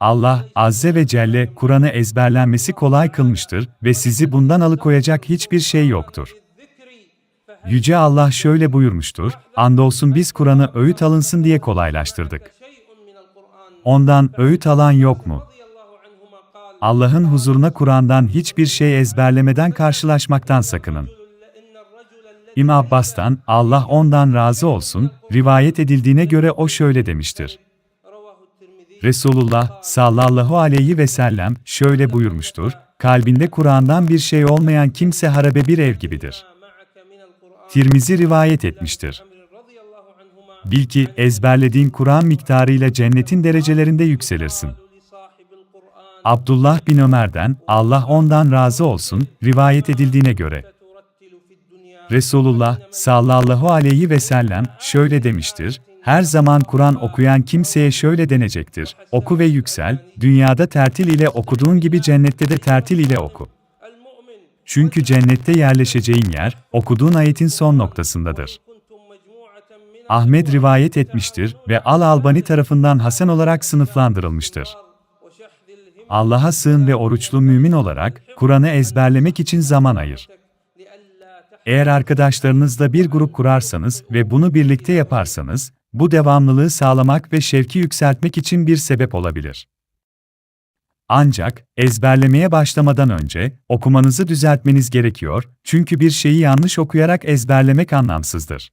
Allah Azze ve Celle Kur'an'ı ezberlenmesi kolay kılmıştır ve sizi bundan alıkoyacak hiçbir şey yoktur. Yüce Allah şöyle buyurmuştur, andolsun biz Kur'an'ı öğüt alınsın diye kolaylaştırdık. Ondan öğüt alan yok mu? Allah'ın huzuruna Kur'an'dan hiçbir şey ezberlemeden karşılaşmaktan sakının. İm Abbas'tan, Allah ondan razı olsun, rivayet edildiğine göre o şöyle demiştir. Resulullah sallallahu aleyhi ve sellem şöyle buyurmuştur, kalbinde Kur'an'dan bir şey olmayan kimse harabe bir ev gibidir. Tirmizi rivayet etmiştir. Bil ki ezberlediğin Kur'an miktarıyla cennetin derecelerinde yükselirsin. Abdullah bin Ömer'den, Allah ondan razı olsun, rivayet edildiğine göre, Resulullah sallallahu aleyhi ve sellem şöyle demiştir, her zaman Kur'an okuyan kimseye şöyle denecektir, oku ve yüksel, dünyada tertil ile okuduğun gibi cennette de tertil ile oku. Çünkü cennette yerleşeceğin yer, okuduğun ayetin son noktasındadır. Ahmet rivayet etmiştir ve Al-Albani tarafından Hasan olarak sınıflandırılmıştır. Allah'a sığın ve oruçlu mümin olarak, Kur'an'ı ezberlemek için zaman ayır. Eğer arkadaşlarınızla bir grup kurarsanız ve bunu birlikte yaparsanız, bu devamlılığı sağlamak ve şevki yükseltmek için bir sebep olabilir. Ancak ezberlemeye başlamadan önce okumanızı düzeltmeniz gerekiyor çünkü bir şeyi yanlış okuyarak ezberlemek anlamsızdır.